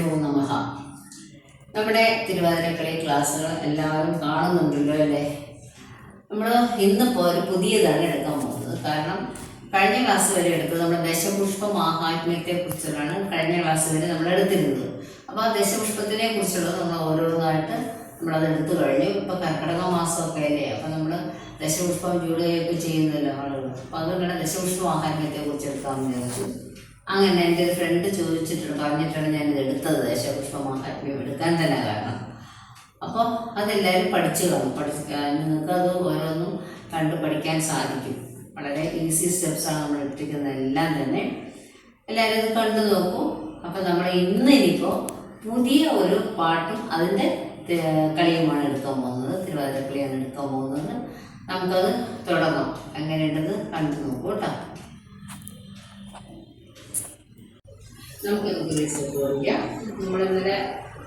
ഗുരുഭ്യോ നമ. നമ്മുടെ തിരുവാതിരക്കളി ക്ലാസ്സുകൾ എല്ലാവരും കാണുന്നുണ്ടല്ലോ അല്ലേ? നമ്മൾ ഇന്നിപ്പോൾ ഒരു പുതിയതാണ് എടുക്കാൻ പോകുന്നത്. കാരണം കഴിഞ്ഞ ക്ലാസ് വരെ എടുത്തത് നമ്മൾ ദശപുഷ്പ മഹാത്മ്യത്തെ കുറിച്ചുള്ളതാണ് കഴിഞ്ഞ ക്ലാസ് വരെ നമ്മൾ എടുത്തിരുന്നത്. അപ്പോൾ ആ ദശപുഷ്പത്തിനെ കുറിച്ചുള്ളത് നമ്മൾ ഓരോന്നായിട്ട് നമ്മളത് എടുത്തു കഴിഞ്ഞു. ഇപ്പോൾ കർക്കിടക മാസമൊക്കെ അല്ലേ? അപ്പോൾ നമ്മൾ ദശപുഷ്പം ജൂലൈയൊക്കെ ചെയ്യുന്നല്ലോ ആളുകൾ അപ്പോൾ അതുകൊണ്ടാണ് ദശപുഷ്പ മഹാത്മ്യത്തെ കുറിച്ച് എടുക്കാമെന്ന് വിചാരിച്ചു അങ്ങനെ എന്റെ ഒരു ഫ്രണ്ട് ചോദിച്ചിട്ടുണ്ട്. പറഞ്ഞിട്ടാണ് ഞാനിത് എടുത്തത്. ദശപുഷ്പ മഹാത്മ്യം എടുക്കാൻ തന്നെ കാരണം. അപ്പോൾ അതെല്ലാവരും പഠിച്ചു കാണും. പഠിച്ച് നിങ്ങൾക്ക് അത് ഓരോന്നും കണ്ട് പഠിക്കാൻ സാധിക്കും. വളരെ ഈസി സ്റ്റെപ്സാണ് നമ്മൾ എടുത്തിരിക്കുന്നത്. എല്ലാം തന്നെ എല്ലാവരും ഇത് കണ്ടു നോക്കും. അപ്പോൾ നമ്മൾ ഇന്ന് ഇനിയിപ്പോൾ പുതിയ ഒരു പാട്ടും അതിന്റെ കളിയുമാണ് എടുക്കാൻ പോകുന്നത്. തിരുവാതിരക്കളിയാണ് എടുക്കാൻ പോകുന്നത്. നമുക്കത് തുടങ്ങാം. എങ്ങനെയുണ്ടെന്ന് കണ്ടു നോക്കൂ കേട്ടോ. നമുക്ക് പുതിയ സ്റ്റെപ്പ് പഠിക്കാം നമ്മളിന്നലെ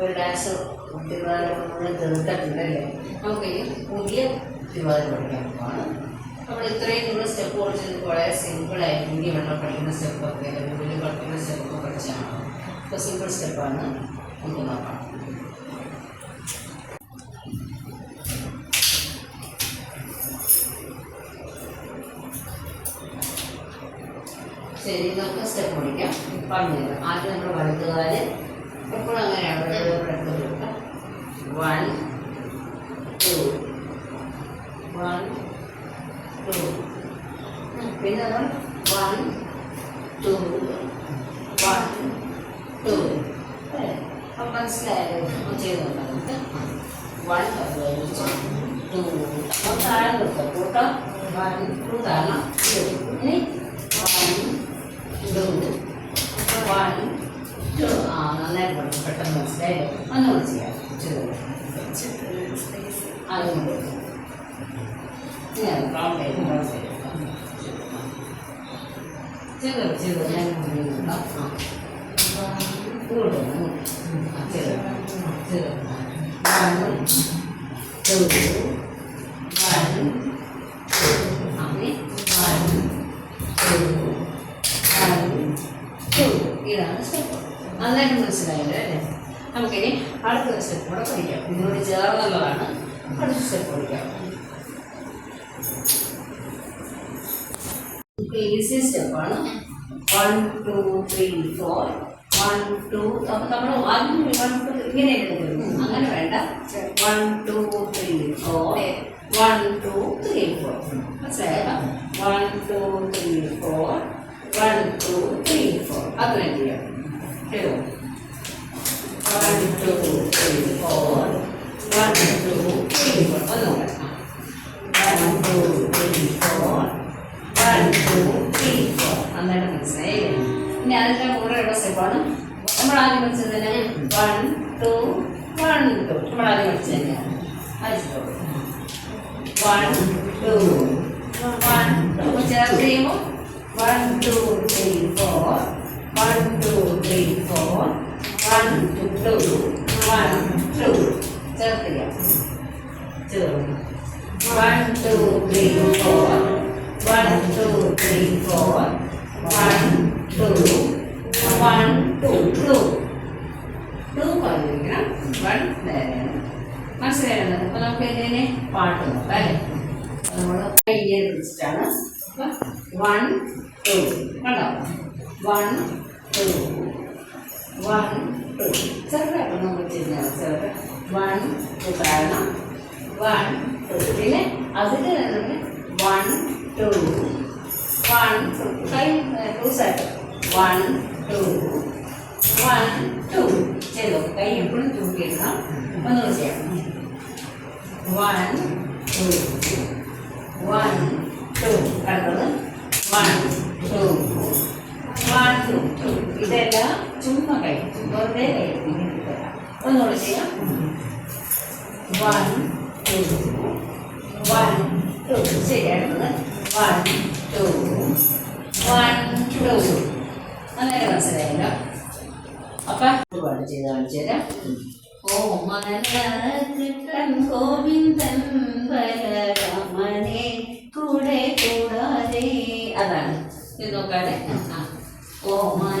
ഒരു ഡാൻസ് തിരുവാതിര നമ്മൾ തീർത്തിട്ടുണ്ടല്ലേ നമുക്ക് ഇനി പുതിയ തിരുവാതിര പഠിക്കാൻ പോവാണ്. നമ്മൾ ഇത്രയും നിങ്ങൾ സ്റ്റെപ്പ് പഠിച്ചത് വളരെ സിമ്പിളായി ഇനി വേണം പഠിക്കുന്ന സ്റ്റെപ്പൊക്കെ അല്ലെങ്കിൽ പഠിക്കുന്ന സ്റ്റെപ്പൊക്കെ പഠിച്ചാണ്? ഇപ്പോൾ സിമ്പിൾ സ്റ്റെപ്പാണ് നമുക്ക് നോക്കാം. ശരി നമുക്ക് സ്റ്റെപ്പ് പഠിക്കാം പറഞ്ഞു തരാം ആദ്യം നമ്മൾ വലത്തുകാൽ എപ്പോഴും അങ്ങനെയാണ്. എടുത്ത് കൊടുക്കാം വൺ ടു വൺ ടു പിന്നെ നമ്മൾ വൺ ടു വൺ ടു അപ്പം മനസ്സിലായാലും ചെയ്ത് നോക്കാം വൺ ടു അപ്പം താഴെ നിർത്താം. കൂട്ടാം വൺ ടു താഴെ ഇനി പെട്ടെന്ന് മനസ്സിലായി ഒന്നുകൂടി ചെയ്യാം ചെയ്തു അതുകൊണ്ട് ഞാൻ റൗണ്ട് ആയിട്ട് ചെയ്തു ചെയ്തു ഞാൻ നോക്കാം ആ ഇങ്ങോട്ട് വന്നു. ആ, ചെയ്തു ചെയ്തു വൺ ടു വൺ അങ്ങനെ വൺ ടു വൺ ടു ഇതാണ് സ്റ്റെപ്പ് നന്നായിട്ട് മനസ്സിലായല്ലോ അല്ലേ അടുത്തൊരു സ്റ്റെപ്പ് കൂടെ പഠിക്കാം. ഇതിനോട് ചേർന്നുള്ളതാണ്. അടുത്ത സ്റ്റെപ്പ് പഠിക്കാം. ഈസി സ്റ്റെപ്പാണ് one two three four one two അപ്പം നമ്മൾ വൺ വൺ ടു ഇങ്ങനെ എടുക്കുന്നു അങ്ങനെ വേണ്ട. One two three four one two three four മനസ്സിലായോ? One two three four one two three four അത് വേണ്ടി ചെയ്യാം. കേട്ടോ one two three four one two three four ഒന്നുകൂടെ one two three four one two three four നന്നായിട്ട് മനസ്സിലായില്ലേ ഇനി അതിന്റെ കൂടെയുള്ള സ്റ്റെപ്പാണ് നമ്മൾ ആദ്യം പഠിച്ചത് തന്നെ വൺ ടു വൺ ടു നമ്മൾ ആദ്യം പഠിച്ചത് തന്നെയാണ് അത് വൺ ടു വൺ ടു ചേർത്ത് ചെയ്യുമ്പോൾ one two three four one two three four one two one two ചേർത്ത് ചെയ്യാം ചേർത്ത് one two three four one two three four one two one two two two പറഞ്ഞിരിക്കണം one നേരെയാണ് മനസ്സിലായത് അപ്പൊ നമുക്ക് ഇതിനെ പാട്ട് നോക്കാം അല്ലേ നമ്മൾ കയ്യെ പിടിച്ചിട്ടാണ് വൺ ടു കണ്ടോ വൺ ടു വൺ ടു ചെറുതായിട്ട്. നമ്മൾ ചെയ്യുന്ന ചെറുത് വൺ ടു കാരണം വൺ ടു പിന്നെ അതിന് തന്നെ വൺ ടു വൺ ടു കൈ two set one two one two ചെയ്തോ. കൈ എപ്പോഴും തൂക്കിയിടണം ഒന്നുകൂടി ചെയ്യാം. വൺ ടു വെറുതെ കൈ ഇങ്ങനെ തരാം ഒന്നുകൂടി ചെയ്യാം. വൺ ടു വൺ ടു ശരി അടുത്തത് വൺ ടു വൺ ടു അങ്ങനെ മനസ്സിലായല്ലോ. അപ്പം ഒരുപാട് ചെയ്ത് കാണിച്ചു തരാം. ഓ മനകിട്ടൻ ഗോവിന്ദൻ ബലരാമനെ കൂടെ അതാണ്. ഇത് നോക്കാതെ ഓ മന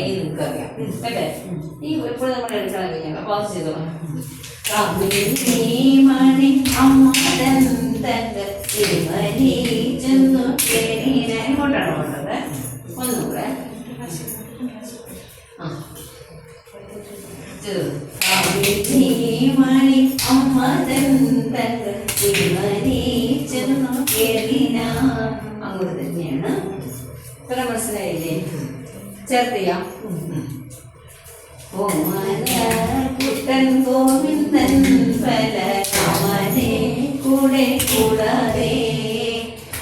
കൈ നിങ്ങൾക്ക് അറിയാം അല്ലേ ഈ എപ്പോഴും നമ്മൾ എടുക്കാൻ കഴിഞ്ഞാൽ പാസ് കാമിനി മണി കേറി. ഇങ്ങോട്ടാണ് വേണ്ടത് ഒന്നുകൂടെ. ആ. മണി അമ്മ അങ്ങോട്ട് തന്നെയാണ്. ഇത്ര മനസ്സിലായില്ലേ? ചേർത്തിയാ? ഓ കുട്ടൻ ഗോവിന്ദൻ പല രാമനെ കൂടെ കൂടാതെ.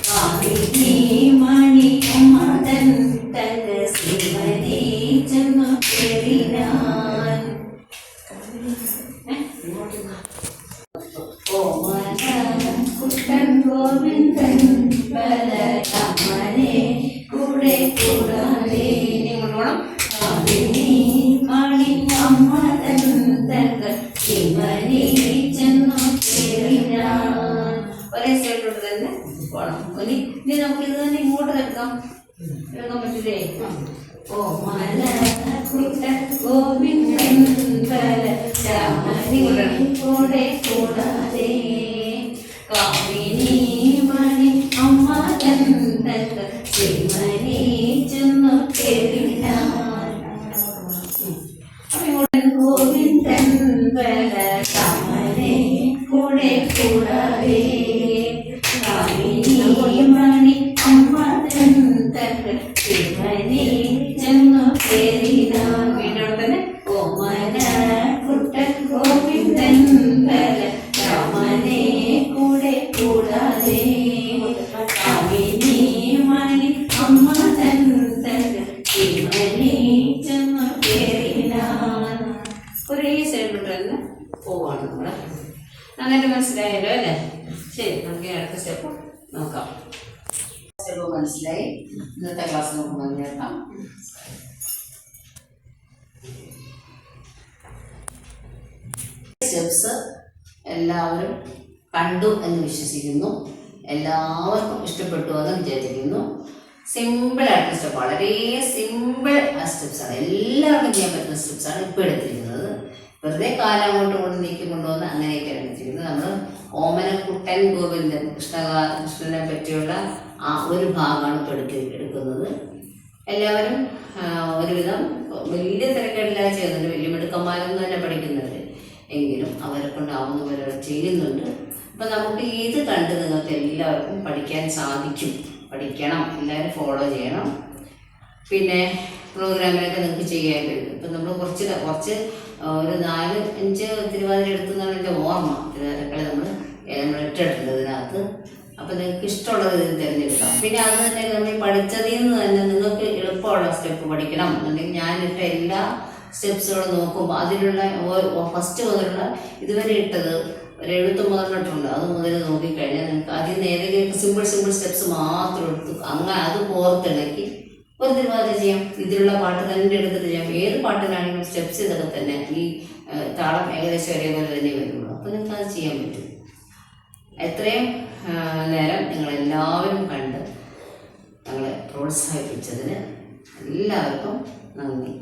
കാമിനി മണി അമ്മ തൻ ശ്രീമതി ചെന്നു കേറിനാൻ. കുട്ടൻ ഗോവിന്ദൻ ബലരാമനെ ഇനി നമുക്ക് ഇത് തന്നെ ഇങ്ങോട്ട് എടുക്കാം എടുക്കാൻ പറ്റില്ലേ? ഓ മല ഗോവിന്ദൻ കൂടെ കൂടാതെ കാമിനി മണി അമ്മ തൻ തങ്ക ഒരേ സൈഡിലോട്ട് തന്നെ പോവാണ് നമ്മൾ നന്നായിട്ട് മനസ്സിലായല്ലോ അല്ലേ? ശരി നമുക്ക് അടുത്ത സ്റ്റെപ്പ് നോക്കാം. സ്റ്റെപ്പ് മനസ്സിലായി. ഇന്നത്തെ ക്ലാസ് നമുക്ക് മുന്നേറാം സ്റ്റെപ്സ് എല്ലാവരും കണ്ടു എന്ന് വിശ്വസിക്കുന്നു. എല്ലാവർക്കും ഇഷ്ടപ്പെട്ടു എന്ന് വിചാരിക്കുന്നു. സിമ്പിൾ ആയിട്ടുള്ള സ്റ്റെപ്പ് വളരെ സിമ്പിൾ സ്റ്റെപ്സാണ് എല്ലാവർക്കും ചെയ്യാൻ പറ്റുന്ന സ്റ്റെപ്സ് ആണ് ഇപ്പോൾ എടുത്തിരിക്കുന്നത്. വെറുതെ കാലം അങ്ങോട്ട് കൊണ്ട് നീക്കി കൊണ്ടുവന്ന് അങ്ങനെയൊക്കെയാണ് എടുത്തിരിക്കുന്നത് നമ്മൾ ഓമനക്കുട്ടൻ ഗോവിന്ദൻ കൃഷ്ണകൃഷ്ണനെ പറ്റിയുള്ള ആ ഒരു ഭാഗമാണ് പെടുത്തി എടുക്കുന്നത്. എല്ലാവരും ഒരുവിധം വലിയ തിരക്കേടില്ലാതെ ചെയ്യുന്നുണ്ട്. വലിയ മിടുക്കന്മാരൊന്നും തന്നെ പഠിക്കുന്നുണ്ട് എങ്കിലും അവരെ കൊണ്ടാവുന്ന പോലെ അവർ ചെയ്യുന്നുണ്ട്. അപ്പം നമുക്ക് ഇത് കണ്ട് നിങ്ങൾക്ക് എല്ലാവർക്കും പഠിക്കാൻ സാധിക്കും. പഠിക്കണം. എല്ലാവരും ഫോളോ ചെയ്യണം. പിന്നെ പ്രോഗ്രാമിലൊക്കെ നിങ്ങൾക്ക് ചെയ്യാൻ കഴിയും. ഇപ്പം നമ്മൾ കുറച്ച് കുറച്ച് ഒരു നാല് അഞ്ച് തിരുവാതിര എടുത്തെന്നാണ് ഓർമ്മ. തിരുവാതിരക്കളി നമ്മൾ നമ്മൾ ഇട്ടിട്ടുണ്ട് ഇതിനകത്ത് അപ്പം നിങ്ങൾക്ക് ഇഷ്ടമുള്ള രീതിയിൽ തിരഞ്ഞെടുക്കാം. പിന്നെ അത് തന്നെ നമ്മൾ പഠിച്ചതിൽ നിന്ന് തന്നെ നിങ്ങൾക്ക് എളുപ്പമുള്ള സ്റ്റെപ്പ് പഠിക്കണം. അല്ലെങ്കിൽ ഞാനിട്ട എല്ലാ സ്റ്റെപ്സുകളും നോക്കുമ്പോൾ അതിലുള്ള ഫസ്റ്റ് മുതലുള്ള ഇതുവരെ ഇട്ടത് ഒരു എഴുത്ത് മുതലിട്ടുണ്ട് അത് മുതൽ നോക്കിക്കഴിഞ്ഞാൽ നിങ്ങൾക്ക് അതിൽ നിന്ന് ഏതെങ്കിലും സിമ്പിൾ സിമ്പിൾ സ്റ്റെപ്സ് മാത്രം എടുത്ത് അങ്ങനെ അത് കോർത്തിണക്കി തിരുവാതിര ചെയ്യാം ഇതിലുള്ള പാട്ട് തന്നെ എടുത്തിട്ട് ചെയ്യാം. ഏത് പാട്ടിനാണെങ്കിലും സ്റ്റെപ്സ് ഇതൊക്കെ തന്നെ. ഈ താളം ഏകദേശം ഒരേപോലെ തന്നെ വരുള്ളൂ. അപ്പോൾ നിങ്ങൾക്ക് അത് ചെയ്യാൻ പറ്റും. എത്രയും നേരം നിങ്ങൾ എല്ലാവരും കണ്ട് ഞങ്ങളെ പ്രോത്സാഹിപ്പിച്ചതിന് എല്ലാവർക്കും നന്ദി.